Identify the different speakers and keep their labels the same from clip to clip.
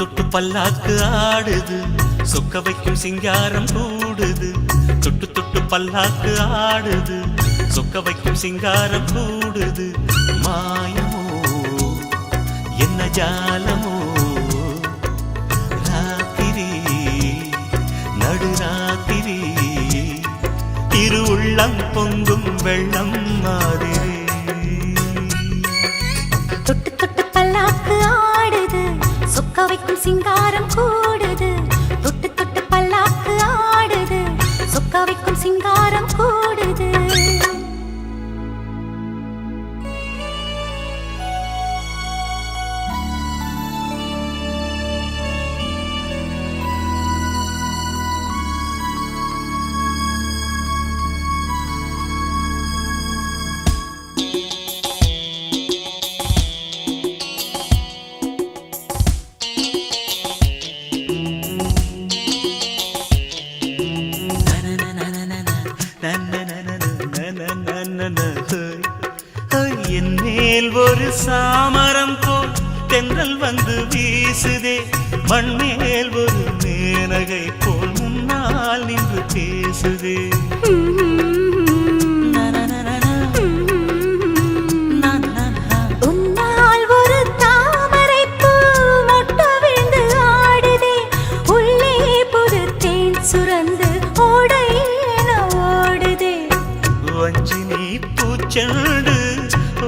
Speaker 1: தொட்டு பல்லாக்கு ஆடுது. சொக்க வைக்கும் சிங்காரம் கூடுது. தொட்டு தொட்டு பல்லாக்கு ஆடுது. சொக்க வைக்கும் சிங்காரம் கூடுது. மாயமோ? என்ன ஜாலமோ? ராத்திரி நடுராத்திரி. இரு உள்ளம் பொங்கும் வெள்ளம் மேல் ஒரு சாமரம் போல் தென்றல் வந்து வீசுதே. மண் மேல் ஒரு மேனகை போல் முன்னால் நின்று பேசுதே.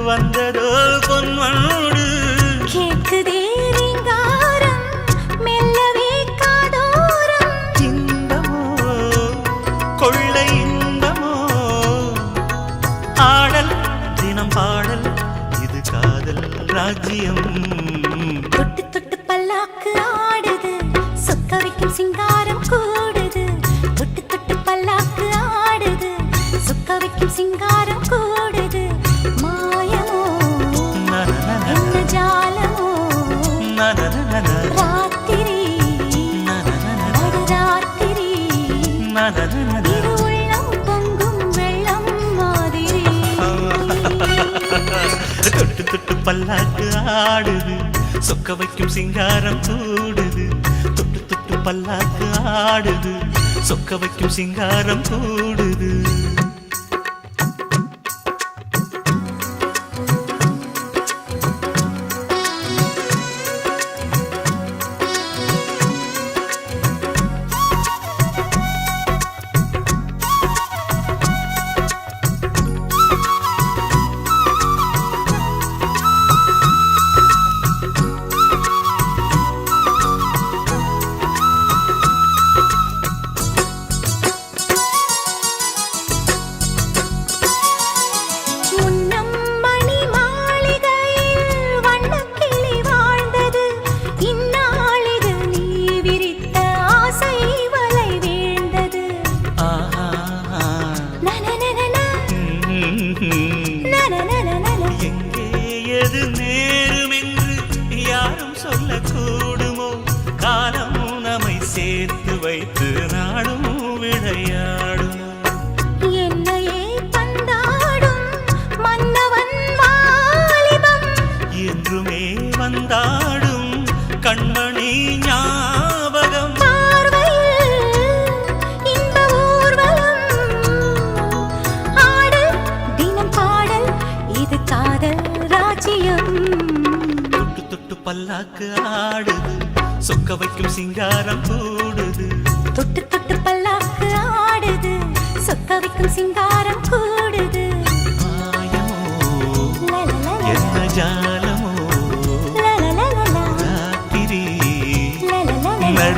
Speaker 1: வந்ததோ பொன்வண்டு
Speaker 2: கேட்குதே ரீங்காரம், மெல்லவே காதோரம்.
Speaker 1: இன்பமோ கொள்ளை இன்பமோ. ஆடல் தினம் பாடல் இது காதல் ராஜ்யம்.
Speaker 2: தொட்டு தொட்டு பல்லாக்கு ஆடுது, சொக்க வைக்கும் சிங்காரம் தொட்டு தொட்டு பல்லாக்கு ஆடுது. சொக்க வைக்கும் சிங்காரம் கூடுது.
Speaker 1: தொட்டு தொட்டு பல்லாக்கு ஆடுது. சொக்க வைக்கும் சிங்காரம் கூடுது.
Speaker 2: ராஜ்யம்.
Speaker 1: தொட்டு தொட்டு பல்லாக்கு ஆடுது. சொக்க வைக்கும் சிங்காரம் கூடுது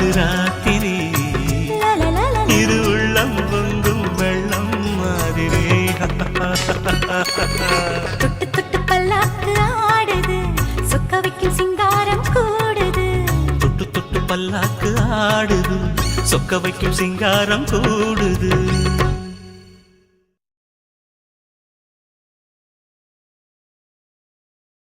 Speaker 2: லலலல,
Speaker 1: நடுராத்திரி
Speaker 2: லலலல.
Speaker 1: இரு உள்ளம் பொங்கும் வெள்ளம் மாதிரி
Speaker 2: தொட்டு தொட்டு பல்லாக்கு ஆடுது. சொக்க வைக்கும் சிங்காரம் கூடுது.
Speaker 1: தொட்டு தொட்டு பல்லாக்கு ஆடுது. சொக்க வைக்கும் சிங்காரம் கூடுது.